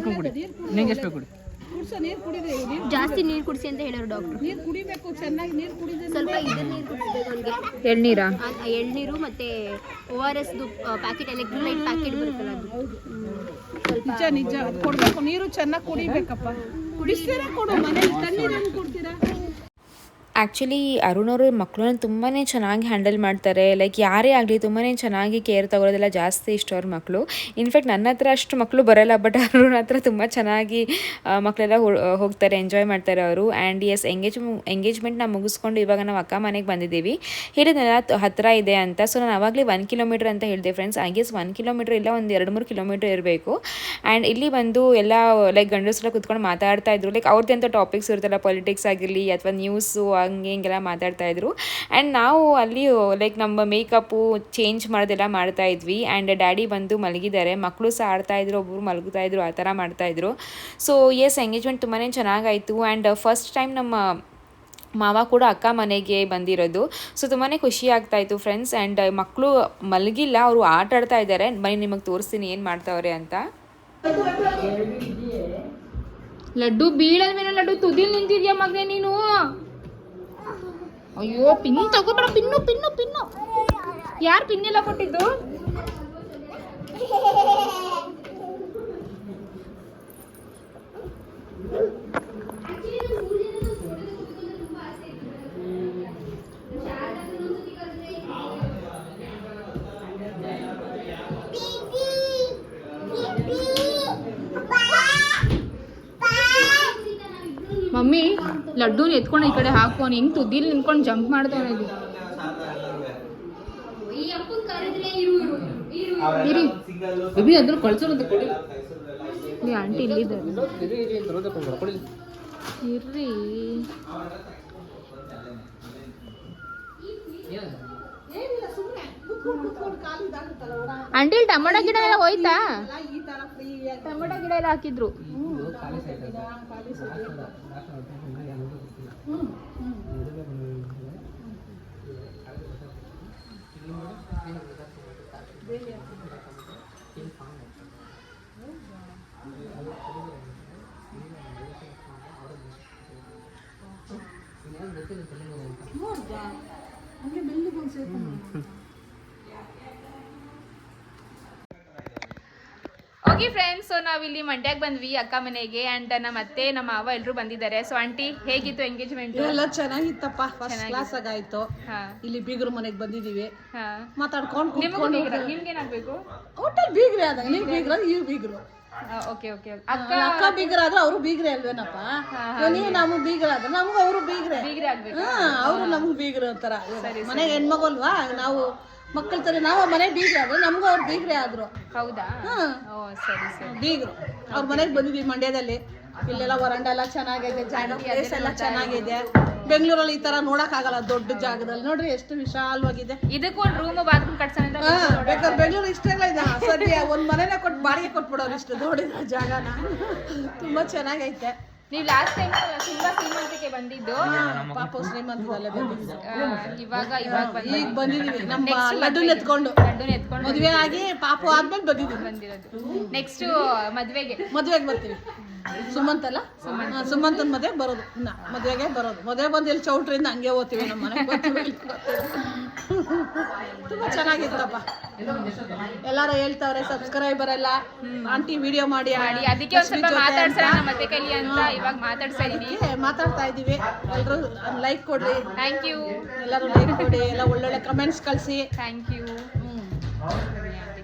ಕೊಡು ಕುಡಿ ನಿಂಗೆ ಎಷ್ಟು ಬೇಕು ಕುಡ್ಸೋ ನೀರು ಕುಡಿದ್ರೆ ಜಾಸ್ತಿ ನೀರು ಕುಡಿಸಿ ಅಂತ ಹೇಳೋರು ಡಾಕ್ಟರ್. ನೀರು ಕುಡಿಬೇಕು ಚೆನ್ನಾಗಿ ನೀರು ಕುಡಿದ್ರೆ ಸ್ವಲ್ಪ ಇದ್ರ ನೀರು ಕುಡಿಸ್ಬೇಕು ಅವ್ನಿಗೆ ಎಳ್ನೀರಾ? ಎಳ್ನೀರು ಮತ್ತೆ O R S packet electrolyte packet ಬರುತ್ತಲ್ಲ ಅದು. ನಿಜ ನಿಜ. ಅದು ಕೊಡ್ಬೇಕು. ನೀರು ಚೆನ್ನಾಗಿ ಕುಡಿಬೇಕಪ್ಪ. ಕುಡಿಸ್ತೀರಾ ಕೊಡು ಮನೇಲಿ. ತಣ್ಣೀರನ್ನು ಕೊಡ್ತೀರಾ? ಆ್ಯಕ್ಚುಲಿ ಅರುಣ್ ಅವರು ಮಕ್ಕಳನ್ನ ತುಂಬಾ ಚೆನ್ನಾಗಿ ಹ್ಯಾಂಡಲ್ ಮಾಡ್ತಾರೆ. ಲೈಕ್ ಯಾರೇ ಆಗಲಿ ತುಂಬಾ ಚೆನ್ನಾಗಿ ಕೇರ್ ತಗೊಳ್ಳೋದೆಲ್ಲ ಜಾಸ್ತಿ ಇಷ್ಟ ಅವ್ರ ಮಕ್ಕಳು ಇನ್ಫ್ಯಾಕ್ಟ್ ನನ್ನ ಹತ್ರ ಅಷ್ಟು ಮಕ್ಕಳು ಬರೋಲ್ಲ ಬಟ್ [laughs] ಅರುಣ್ ಹತ್ರ ತುಂಬ ಚೆನ್ನಾಗಿ ಮಕ್ಕಳೆಲ್ಲ ಹೋಗ್ತಾರೆ ಎಂಜಾಯ್ ಮಾಡ್ತಾರೆ ಅವರು. ಆ್ಯಂಡ್ ಎಸ್ ಎಂಗೇಜ್ ನಾವು ಮುಗಿಸ್ಕೊಂಡು ಇವಾಗ ನಾವು ಅಕ್ಕ ಮನೆಗೆ ಬಂದಿದ್ದೀವಿ. ಹೇಳಿದ್ನಲ್ಲ ಹತ್ತಿರ ಇದೆ ಅಂತ. ಸೊ ನಾನು ಆವಾಗಲೇ ಒನ್ ಕಿಲೋಮೀಟರ್ ಅಂತ ಹೇಳಿದೆ friends I guess one kilometre ಇಲ್ಲ, ಒಂದು ಎರಡು ಮೂರು ಕಿಲೋಮೀಟರ್ ಇರಬೇಕು. ಆ್ಯಂಡ್ ಇಲ್ಲಿ ಬಂದು ಎಲ್ಲ ಲೈಕ್ ಗಂಡಸರ ಕುತ್ಕೊಂಡು ಮಾತಾಡ್ತಾ ಇದ್ರು. ಲೈಕ್ ಅವ್ರದ್ದು ಅಂತ ಟಾಪಿಕ್ಸ್ ಇರುತ್ತಲ್ಲ ಪಾಲಿಟಿಕ್ಸ್ ಆಗಿರಲಿ, ಅಥವಾ ನ್ಯೂಸು ಹಂಗೆ ಹಿಂಗೆಲ್ಲ ಮಾತಾಡ್ತಾ ಇದ್ರು. ಆ್ಯಂಡ್ ನಾವು ಅಲ್ಲಿ ಲೈಕ್ ನಮ್ಮ ಮೇಕಪ್ಪು ಚೇಂಜ್ ಮಾಡೋದೆಲ್ಲ ಮಾಡ್ತಾ ಇದ್ವಿ. ಆ್ಯಂಡ್ ಡ್ಯಾಡಿ ಬಂದು ಮಲಗಿದ್ದಾರೆ. ಮಕ್ಕಳು ಸಹ ಆಡ್ತಾ ಇದ್ರು ಒಬ್ಬರು ಮಲಗ್ತಾ ಇದ್ರು, ಆ ಥರ ಮಾಡ್ತಾ ಇದ್ರು. ಸೊ ಎಸ್ ಎಂಗೇಜ್ಮೆಂಟ್ ತುಂಬಾ ಚೆನ್ನಾಗಾಯಿತು. ಆ್ಯಂಡ್ ಫಸ್ಟ್ ಟೈಮ್ ನಮ್ಮ ಮಾವ ಕೂಡ ಅಕ್ಕ ಮನೆಗೆ ಬಂದಿರೋದು. ಸೊ ತುಂಬಾ ಖುಷಿ ಆಗ್ತಾಯಿತ್ತು ಫ್ರೆಂಡ್ಸ್ ಆ್ಯಂಡ್ ಮಕ್ಕಳು ಮಲಗಿಲ್ಲ, ಅವರು ಆಟ ಆಡ್ತಾ ಇದ್ದಾರೆ. ಬನ್ನಿ, ನಿಮಗೆ ತೋರಿಸ್ತೀನಿ ಏನು ಮಾಡ್ತಾವ್ರೆ ಅಂತ. ಲಡ್ಡು ಬೀಳಲ್ವೇನೋ ಲಡ್ಡು, ತುದಿಲ್ ನಿಂತಿದ್ಯಾ ಮಗನೇ ನೀನು? ಅಯ್ಯೋ ಪಿನ್ ತಗೋಬೇಡ ಪಿನ್ನು ಪಿನ್ನು ಪಿನ್ನು. ಯಾರು ಪಿನ್ ಎಲ್ಲ ಕೊಟ್ಟಿದ್ದು? [laughs] ಮಮ್ಮಿ ಲಡ್ಡೂನ ಎತ್ಕೊಂಡು ಈ ಕಡೆ ಹಾಕು ಅವ್ನು ಹೆಂಗ್ ತುದಿಲ್ ನಿಂತ್ಕೊಂಡು ಜಂಪ್ ಮಾಡ್ತಾವನ ಇದು ಇರಿ. ಬೇಬಿ ಅದ್ರ ಕಳ್ಸೋರು ಅಂತ ಕೊಡಿ. ನೀ ಆಂಟಿ ಇಲ್ಲಿದ್ದಾರೆ. ಇರ್ರಿ. ಏನು ಏನಿಲ್ಲ ಸುಮ್ಮನೆ ಆಂಟಿ ಟೊಮೊಟೊ ಗಿಡ ಎಲ್ಲ ಹೋಯ್ತಾ? ಈ ತರ ಫ್ರೀ ಟೊಮೊಟೊ ಗಿಡ ಎಲ್ಲ ಹಾಕಿದ್ರು. ಖಾಲಿ ಸೈಟ್ ಅದು. ಹಂಗೆ ಬೆಲ್ಲಿಗೆ ಒಂದು ಸೇರ್ಕೊಂಡು ಓಕೆ ಫ್ರೆಂಡ್ಸ್ ಸೊ ನಾವಿಲ್ಲಿ ಮಂಡ್ಯಕ್ಕೆ ಬಂದ್ವಿ ಅಕ್ಕ ಮನೆಗೆ ಅಂಡ್ ನಮ್ಮ ಅತ್ತೆ ನಮ್ಮ ಮಾವ ಎಲ್ಲರೂ ಬಂದಿದ್ದಾರೆ. ಸೊ ಆಂಟಿ ಹೇಗಿತ್ತು ಎಂಗೇಜ್ಮೆಂಟ್ ಎಲ್ಲ ಚೆನ್ನಾಗಿತ್ತಪ್ಪ. First class ಆಗಾಯ್ತು. ಇಲ್ಲಿ ಬೀಗರು ಮನೆಗೆ ಬಂದಿದೀವಿ. ಮಾತಾಡ್ಕೊಂಡು ನಿಮಗೂ ಕೂತ್ಕೊಂಡು ಬೀಗ್ರ? ನಿಮ್ಗೆ ಏನಾಗ್ಬೇಕು ಒಟ್ಟಲ್ಲಿ ಬೀಗ್ರೆ ಆದಾಗ ನೀವು ಬೀಗ್ರ ಇವ್ ಬೀಗ್ರು. ಓಕೆ ಓಕೆ ಅಕ್ಕ ಅಕ್ಕ ಬೀಗ್ರ ಆದ್ರೆ ಅವರು ಬೀಗ್ರೆ ಅಲ್ವೇನಪ್ಪ? ನೀವು ನಮಗ್ ಬೀಗ್ರ ಆದ್ರೆ ನಮ್ಗೂ ಅವರು ಬೀಗ್ರೆ. ಬೀಗ್ರೆ ಆಗ್ಬೇಕು. ಅವರು ನಮ್ಗ್ ಬೀಗ್ರ ಅಂತಾರ ಮನೆಗೆ ಹೆಣ್ಮಗಲ್ವಾ ನಾವು ಮಕ್ಕಳ ತರ ನಾವು ಮನೆ ಬೀಗ್ರೆ ಆದ್ರೆ ನಮ್ಗೂ ಅವ್ರು ಬೀಗ್ರೆ ಆದ್ರು. ಹೌದಾ? ಓ ಸರಿ ಸರಿ. ಬೀಗ್ರು. ಅವ್ರ ಮನೆಗೆ ಬಂದಿದ್ವಿ ಮಂಡ್ಯದಲ್ಲಿ. ಇಲ್ಲೆಲ್ಲ ವರಂಡ ಎಲ್ಲ ಚೆನ್ನಾಗಿದೆ ಜಾಗ ಪ್ಲೇಸ್ ಎಲ್ಲ ಚೆನ್ನಾಗಿದೆ. ಬೆಂಗಳೂರಲ್ಲಿ ಈ ತರ ನೋಡಕ್ ಆಗಲ್ಲ ದೊಡ್ಡ ಜಾಗದಲ್ಲಿ. ನೋಡ್ರಿ ಎಷ್ಟು ವಿಶಾಲವಾಗಿದೆ. ಇದಕ್ಕೂ ಒಂದು ರೂಮ್ ಬಾತ್ರೂಮ್ ಕಟ್ಸೋಣ ಬೇಕಾದ್ರೆ ಬೆಂಗಳೂರು ಇಷ್ಟೆಲ್ಲ ಇದೆ. ಸರಿ ಒಂದ್ ಮನೆನ ಕೊಟ್ಟು ಬಾಡಿಗೆ ಕೊಟ್ಬಿಡೋರು ಇಷ್ಟು ದೊಡ್ಡ ಜಾಗನ. ತುಂಬಾ ಚೆನ್ನಾಗೈತೆ. ನೀವು ಲಾಸ್ಟ್ ಟೈಮ್ ತುಂಬಾ ಶ್ರೀಮಂತಿಕೆ ಬಂದಿದ್ದು ಪಾಪ ಶ್ರೀಮಂತದಲ್ಲೇ ಬಂದಿದ್ದು. ಇವಾಗ ಇವಾಗ ಈಗ ಬಂದಿದೀವಿ ನಮ್ಮ ಲಡ್ಡು ಎತ್ಕೊಂಡು ಗಂಡನ ಎತ್ಕೊಂಡು ಮದುವೆ ಆಗಿ ಪಾಪು ಆದ್ಮೇಲೆ ಬಂದಿದ್ದು ಬಂದಿರೋದು. ನೆಕ್ಸ್ಟ್ ಮದ್ವೆಗೆ. ಮದ್ವೆಗೆ ಬರ್ತೀವಿ. ಸುಮಂತ್ ಅಲ್ಲ ಸುಮಂತನ ಮದುವೆ ಬರೋದು ಇನ್ನ ಮದುವೆಗೆ ಬರೋದು. ಮದುವೆ ಬಂದು ಇಲ್ಲಿ ಚೌಟ್ರಿಂದ ಹಂಗೆ ಓದ್ತೀವಿ ನಮ್ಮ ಮನೆ. ತುಂಬಾ ಚೆನ್ನಾಗಿತ್ತಪ್ಪ. ಎಲ್ಲಾರು ಹೇಳ್ತಾವ್ರೆ ಸಬ್ಸ್ಕ್ರೈಬರ್ ಎಲ್ಲ ಆಂಟಿ ವಿಡಿಯೋ ಮಾಡಿ ಆಡಿ ಅದಕ್ಕೆ ಸ್ವಲ್ಪ ಮಾತಾಡ್ಸೋಣ ನಮ್ಮ ಮತ್ತೆ ಕಲಿ ಅಂತ ಇವಾಗ ಮಾತಾಡ್ತಾ ಇದೀನಿ ಮಾತಾಡ್ತಾ ಇದೀವಿ. ಎಲ್ಲರೂ ಲೈಕ್ ಕೊಡ್ರಿ. ಥ್ಯಾಂಕ್ ಯು ಎಲ್ಲರೂ ಲೈಕ್ ಕೊಡಿ. ಎಲ್ಲ ಒಳ್ಳೊಳ್ಳೆ ಕಮೆಂಟ್ಸ್ ಕಳಿಸಿ. ಥ್ಯಾಂಕ್ ಯು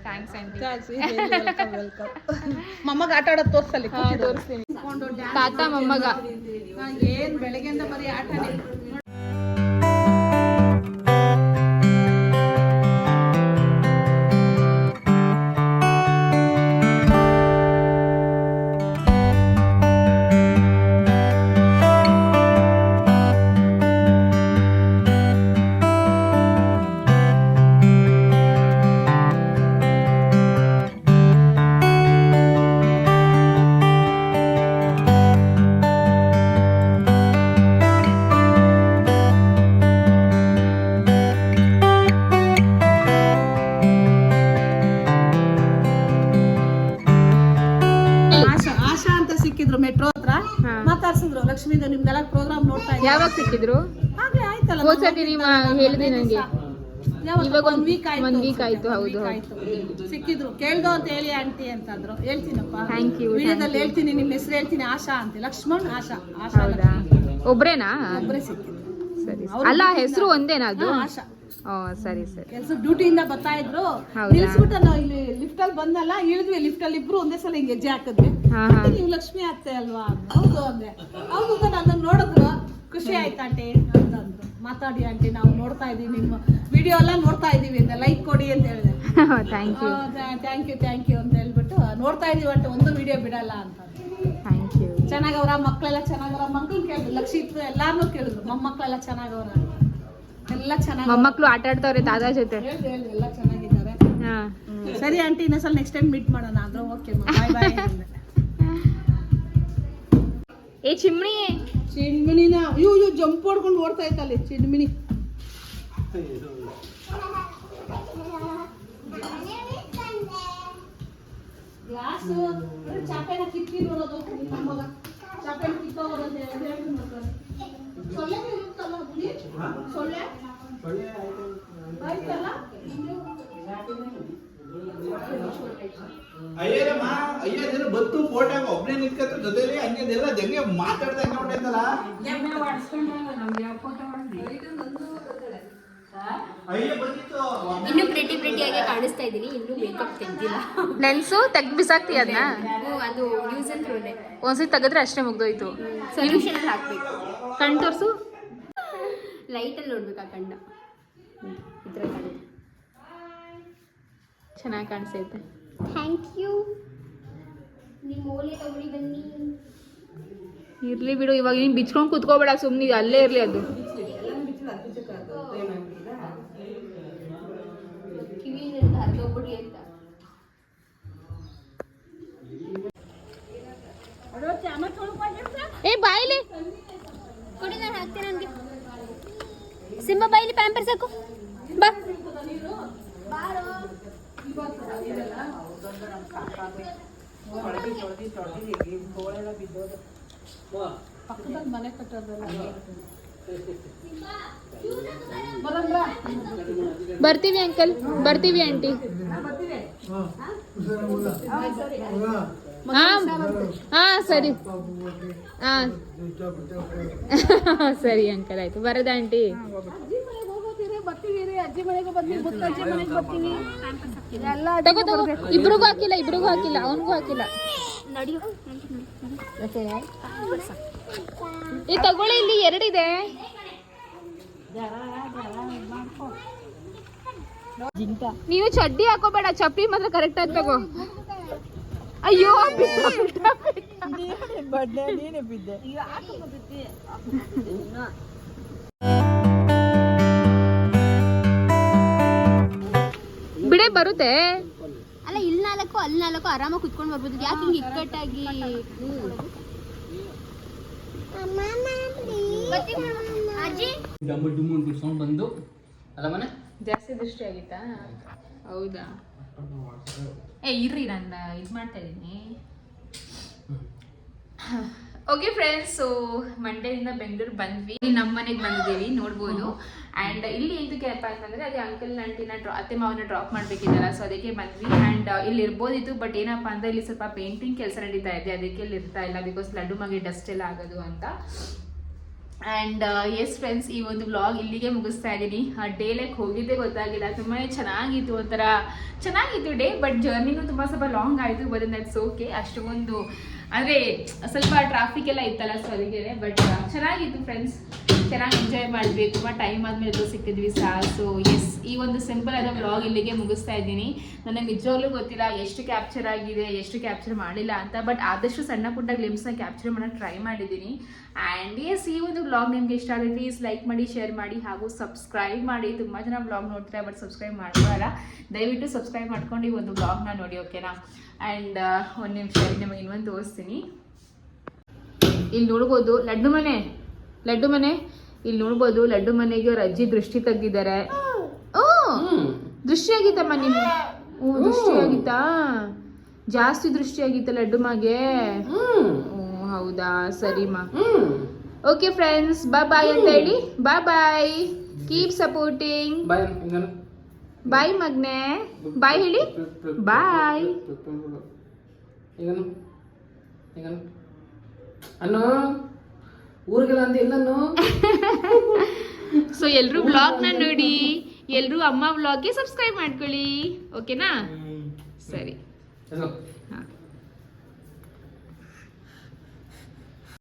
ಥ್ಯಾಂಕ್ಸ್ ಆಂಟಿ ಮೊಮ್ಮಗ ಆಟ ಆಡೋದು ತೋರ್ಸಲಿ ತೋರಿಸ್ತೀನಿ. ತಾತ ಮೊಮ್ಮಗ. ಏನ್ ಬೆಳಗ್ಗೆಯಿಂದ ಬರೀ ಆಟನೇ ಹೇಳಿದ್ರಿ ನಂಗೆ ಯಾವಾಗ ಇವಾಗ ಒಂದು ವೀಕ್ ಆಯ್ತು ಒಂದ್ week ಆಯ್ತು, ಹೌದು. ಸಿಕ್ಕಿದ್ರು. ಕೇಳ್ದೋ ಅಂತ ಹೇಳಿ ಆಂಟಿ ಅಂತಂದ್ರು ಹೇಳ್ತೀನಪ್ಪ. ಥ್ಯಾಂಕ್ ಯು ವಿಡಿಯೋದಲ್ಲಿ ಹೇಳ್ತೀನಿ ನಿಮ್ಮ ಹೆಸರು ಹೇಳ್ತೀನಿ ಆಶಾ ಅಂತ. ಲಕ್ಷ್ಮಣ್ ಆಶಾ ಆಶಾ ಹೌದಾ? ಒಬ್ರೇನಾ? ಸಿಕ್ಕಿದ್ರು. ಸರಿ. ಅಲ್ಲ ಹೆಸರು ಒಂದೇನಾ ಅದು? ಆಶಾ. ಸರಿ ಸರಿ. ಕೆಲಸ ಡ್ಯೂಟಿಯಿಂದ ಬರ್ತಾ ಇದ್ರು? ನಿಲ್ಸ್ಬಿಟ್ಟು ನಾವು ಇಲ್ಲಿ ಲಿಫ್ಟ್ ಅಲ್ಲಿ ಬಂದಲ್ಲ ಇಳಿದ್ವಿ. ಲಿಫ್ಟ್ ಅಲ್ಲಿ ಇಬ್ರು ಒಂದೇ ಸಲ ಹಿಂಗೆ ಹೆಜ್ಜೆ ಹಾಕಿದ್ವಿ. ನೀವು ಲಕ್ಷ್ಮಿ ಅತ್ತೆ ಅಲ್ವಾ ಅಂದ್ರು. ಹೌದು ಅಂದೆ. ಹೌದು ಅಂತ ನನ್ನ ನೋಡಿದ್ರು. ಖುಷಿ ಆಯ್ತು ಆಂಟಿ ಅಂತಂದ್ರು ಮಾತಾಡಿ ಆಂಟಿ ನಾವು ನೋಡ್ತಾ ಇದೀವಿ ನಿಮ್ಮ ವಿಡಿಯೋ ಎಲ್ಲ ನೋಡ್ತಾ ಇದೀವಿ ಅಂತ ಲೈಕ್ ಕೊಡಿ ಅಂತ ಹೇಳಿದೆ. Thank you thank you thank you ಅಂತ ಹೇಳ್ಬಿಟ್ಟು ನೋಡ್ತಾ ಇದೀವಿ ಅಂತ ಒಂದು ವಿಡಿಯೋ ಬಿಡಲ್ಲ ಅಂತ. ಥ್ಯಾಂಕ್ ಯು ಚೆನ್ನಾಗವ್ರ ಮಕ್ಕಳೆಲ್ಲ ಚೆನ್ನಾಗವ್ರ ಮಕ್ಕಳು ಕೇಳಿದ್ರು ಲಕ್ಷಿತ್ರು ಎಲ್ಲಾರನ್ನೂ ಕೇಳಿದ್ರು ಮೊಮ್ಮಕ್ಕಳೆಲ್ಲ ಚೆನ್ನಾಗವ್ರ ಎಲ್ಲ ಚೆನ್ನಾಗಿ ಮೊಮ್ಮಕ್ಳು ಆಟ ಆಡ್ತಾವ್ರೆ ದಾದಾ ಜೊತೆ. ಎಲ್ಲ ಚೆನ್ನಾಗಿದ್ದಾರೆ. ಸರಿ ಆಂಟಿ ಇನ್ನೊಂದ್ಸಲ ನೆಕ್ಸ್ಟ್ ಟೈಮ್ ಮೀಟ್ ಮಾಡೋಣ ಆದ್ರೆ ಓಕೆ ಬಾಯ್ ಬಾಯ್ ಏ ಚಿಮ್ಣಿ ಚಿಣ್ಮಿನಿನ ಇವು ಇವು ಜಂಪ್ ಹೊಡ್ಕೊಂಡು ಓಡ್ತಾ ಇತ್ತಲ್ಲಿ ಚಿಣ್ಮಿನಿ ಗ್ಲಾಸು ಚಾಪೆನ ಕಿತ್ತಿ ನೋಡೋದು ನಿಮ್ಮ ಮಗ. ಚಾಪೆನ ಕಿತ್ತೋಗೋದು ಅಂತ ಹೇಳಿ ಹೇಳಿ ಮಾಡ್ತಾರೆ. ಸೊಳ್ಳೆ ಇರುತ್ತಲ್ಲ ಗುಡಿ? ಸೊಳ್ಳೆ? ಆಯ್ತಲ್ಲ? ಅಯ್ಯರಮ್ಮ ಅಯ್ಯದೇನು ಬತ್ತು ಫೋಟೋ ಒಬ್ಬನೇ ನಿಂತ್ಕೊತ ಜೊತೆಲಿ ಹಂಗೆ ಎಲ್ಲ ಜಂಗೆ ಮಾತಾಡ್ತಾ ಹಂಗೆ ಬಂದಿತ್ತು. ಇನ್ನು ಪ್ರಿಟಿ ಆಗಿ ಕಾಣಿಸ್ತಾ ಇದ್ದೀನಿ ಇನ್ನು ಮೇಕಪ್ ತೆಗ್ದಿಲ್ಲ. ನೆನ್ಸು ತೆಗ್ದು ಬಿಸಾಕ್ತಿ ಅದನ್ನ ಓ ಅದು ಯೂಸ್ ಅಂಡ್ ಥ್ರೋನೆ ಒಂದ್ಸತಿ ತೆಗೆದ್ರೆ ಅಷ್ಟೇ ಮುಗ್ದೋಯ್ತು. ಸೊಲ್ಯೂಷನ್ ಅಲ್ಲಿ ಹಾಕ್ಬೇಕು. ಕಣ್ ತೋರ್ಸು. ಲೈಟಲ್ಲಿ ನೋಡ್ಬೇಕು ಆ ಕಣ್ಣ. ಇದ್ರ ಕಾಣುತ್ತೆ. ಚೆನ್ನಾಗಿ ಕಾಣಿಸೈತೆ. ಥ್ಯಾಂಕ್ ಯು ನಿಮ್ಮ ಓಲೆ ತಗೊಳ್ಳಿ ಬನ್ನಿ. ಇರ್ಲಿ ಬಿಡು ಇವಾಗ ನೀನು ಬಿಚ್ಕೊಂಡು ಕುತ್ಕೋಬೇಡ ಸುಮ್ಮನೆ ಅಲ್ಲೇ ಇರಲಿ ಅದು. ಬರ್ತೀವಿ ಅಂಕಲ್, ಬರ್ತೀವಿ ಆಂಟಿ. ಹಾ ಸರಿ. ಹಾ. [laughs] ಸರಿ ಅಂಕಲ್, ಆಯ್ತು. ಬರದ ಆಂಟಿ? ತಗೋ ಇಬ್ರಿಗೂ ಹಾಕಿಲ್ಲ ಇಬ್ರಿಗೂ ಹಾಕಿಲ್ಲ, ಅವನಿಗೂ ಹಾಕಿಲ್ಲ. ಈ ತಗೊಳ್ಳಿ, ಇಲ್ಲಿ ಎರಡಿದೆ. ನೀವು ಚಡ್ಡಿ ಹಾಕೋಬೇಡ ಚಪ್ಪಿ ಮಾತ್ರ ಕರೆಕ್ಟ್ ಆಗಿ ತಗೋ. ಅಯ್ಯೋ ಬಿಟ್ಟ. ಬಿಡೆ ಬರುತ್ತೆ. ಅಲ್ಲ ಇಲ್ಲಿ ನಾಲ್ಕು ಅಲ್ಲಿ ನಾಲ್ಕು ಆರಾಮಾಗಿ ಕುತ್ಕೊಂಡು ಬರ್ಬೋದು. ಯಾಕೆ ಹಿಂಗೆ ಇಕ್ಕಟ್ಟಾಗಿ ಅಜ್ಜಿ? ಡಮ್ಮು ಡುಮ್ಮು ಅಂತ ಸೌಂಡ್ ಬಂದು. ಅಲ್ಲ ಮನೆ? ಜಾಸ್ತಿ ದೃಷ್ಟಿ ಆಗಿತ್ತಾ? ಹೌದಾ? ಏ, ಇರ್ರಿ, ನಾನು ಇದು ಮಾಡ್ತಾ ಇದ್ದೀನಿ. ಓಕೆ ಫ್ರೆಂಡ್ಸ್ ಸೊ ಮಂಡ್ಯದಿಂದ ಬೆಂಗಳೂರು ಬಂದ್ವಿ. ನಮ್ಮ ಮನೆಗೆ ಬಂದಿದ್ದೀವಿ, ನೋಡ್ಬೋದು. ಆ್ಯಂಡ್ ಇಲ್ಲಿ ಇದಕ್ಕೆ ಏನಪ್ಪ ಅಂತಂದರೆ ಅದೇ ಅಂಕಲ್ ನಂಟಿನ ಡ್ರಾ ಅತ್ತೆ ಮಾವನ ಡ್ರಾಪ್ ಮಾಡಬೇಕಿದ್ದಲ್ಲ ಸೊ ಅದಕ್ಕೆ ಬಂದ್ವಿ. ಆ್ಯಂಡ್ ಇಲ್ಲಿ ಇರ್ಬೋದಿತ್ತು ಬಟ್ ಏನಪ್ಪ ಅಂದರೆ, ಇಲ್ಲಿ ಸ್ವಲ್ಪ ಪೇಂಟಿಂಗ್ ಕೆಲಸ ನಡೀತಾ ಇದೆ, ಅದಕ್ಕೆ ಇಲ್ಲಿ ಇರ್ತಾ ಇಲ್ಲ ಬಿಕಾಸ್ ಲಡ್ಡು ಮಗೆ ಡಸ್ಟ್ ಎಲ್ಲ ಆಗೋದು ಅಂತ. ಆ್ಯಂಡ್ ಎಸ್ ಫ್ರೆಂಡ್ಸ್ ಈ ಒಂದು ವ್ಲಾಗ್ ಇಲ್ಲಿಗೆ ಮುಗಿಸ್ತಾ ಇದ್ದೀನಿ. ಡೇ ಲೈಕ್ ಹೋಗಿದ್ದೇ ಗೊತ್ತಾಗಿಲ್ಲ. ತುಂಬಾ ಚೆನ್ನಾಗಿತ್ತು ಒಂಥರ, ಚೆನ್ನಾಗಿತ್ತು ಡೇ ಬಟ್ ಜರ್ನಿನೂ ತುಂಬ ಸ್ವಲ್ಪ ಲಾಂಗ್ ಆಯಿತು ಬಟ್ ದಟ್ಸ್ ಓಕೆ ಅಷ್ಟೊಂದು, ಅಂದರೆ, ಸ್ವಲ್ಪ ಟ್ರಾಫಿಕ್ ಎಲ್ಲ ಇತ್ತಲ್ಲ ಸೊ ಅದಕ್ಕೆ ಬಟ್ ಚೆನ್ನಾಗಿತ್ತು ಫ್ರೆಂಡ್ಸ್ ಚೆನ್ನಾಗಿ ಎಂಜಾಯ್ ತುಂಬ ಟೈಮ್ ಆದಮೇಲೆ ಎಲ್ಲರೂ ಸಿಕ್ಕಿದ್ವಿ ಸಾ ಸೊ ಎಸ್ ಈ ಒಂದು ಸಿಂಪಲ್ ಆದ ವ್ಲಾಗ್ ಇಲ್ಲಿಗೆ ಮುಗಿಸ್ತಾ ಇದ್ದೀನಿ. ನನಗೆ ನಿಜವಾಗ್ಲೂ ಗೊತ್ತಿಲ್ಲ ಎಷ್ಟು ಕ್ಯಾಪ್ಚರ್ ಆಗಿದೆ, ಎಷ್ಟು ಕ್ಯಾಪ್ಚರ್ ಮಾಡಿಲ್ಲ ಅಂತ ಬಟ್ ಆದಷ್ಟು ಸಣ್ಣ ಪುಟ್ಟ ಗ್ಲಿಮ್ಸ್ನ ಕ್ಯಾಪ್ಚರ್ ಮಾಡೋಕ್ಕೆ ಟ್ರೈ ಮಾಡಿದ್ದೀನಿ. ಆ್ಯಂಡ್ ಎಸ್ ಈ ಒಂದು ವ್ಲಾಗ್ ನಿಮಗೆ ಇಷ್ಟ ಆದರೆ ಪ್ಲೀಸ್ ಲೈಕ್ ಮಾಡಿ ಶೇರ್ ಮಾಡಿ ಹಾಗೂ ಸಬ್ಸ್ಕ್ರೈಬ್ ಮಾಡಿ. ತುಂಬ ಜನ ವ್ಲಾಗ್ ನೋಡ್ತಾರೆ ಬಟ್ ಸಬ್ಸ್ಕ್ರೈಬ್ ಮಾಡ್ಕೊಳ್ಳಲ್ಲ ದಯವಿಟ್ಟು ಸಬ್ಸ್ಕ್ರೈಬ್ ಮಾಡ್ಕೊಂಡು ಈ ಒಂದು ವ್ಲಾಗ್ನ ನೋಡಿ ಓಕೆನಾ ಆ್ಯಂಡ್ ಒಂದು ನಿಮಿಷ ನಿಮಗೆ ಇನ್ನೊಂದು ತೋರಿಸ್ತೀನಿ. ಇಲ್ಲಿ ನೋಡ್ಬೋದು, ಲಡ್ಡು ಮನೆ ಲಡ್ಡು ಮನೆ. ಇಲ್ಲಿ ನೋಡ್ಬೋದು ಲಡ್ಡು ಮನೆಗೆ ಅವ್ರ ಅಜ್ಜಿ ದೃಷ್ಟಿ ತೆಗ್ದಿದ್ದಾರೆ. ದೃಷ್ಟಿ ಆಗಿತ್ತಮ್ಮ ನಿಮ್ಮ ಓ ದೃಷ್ಟಿ ಆಗಿತ್ತಾ ಜಾಸ್ತಿ ದೃಷ್ಟಿ ಆಗಿತ್ತ ಲಡ್ಡು ಮಗೆ? ಓ ಹೌದಾ? ಸರಿಮಾ ಓಕೆ ಫ್ರೆಂಡ್ಸ್ ಬಾ ಬಾಯ್ ಅಂತ ಹೇಳಿ. ಬಾ ಬಾಯ್ ಕೀಪ್ ಸಪೋರ್ಟಿಂಗ್ ಬಾಯ್ ಮಗ್ನೆ. ಬಾಯ್ ಹೇಳಿ. ಬಾಯ್ ಅನ್ನು. ಊರಿಗೆಲ್ಲ ಅಂದ ಎಲ್ಲನ್ನು ಸೊ ಎಲ್ಲರೂ ಬ್ಲಾಗ್ನ ನೋಡಿ ಎಲ್ಲರೂ ಅಮ್ಮ ವ್ಲಾಗ್ಗೆ ಸಬ್ಸ್ಕ್ರೈಬ್ ಮಾಡ್ಕೊಳ್ಳಿ. ಓಕೆನಾ ಸರಿ.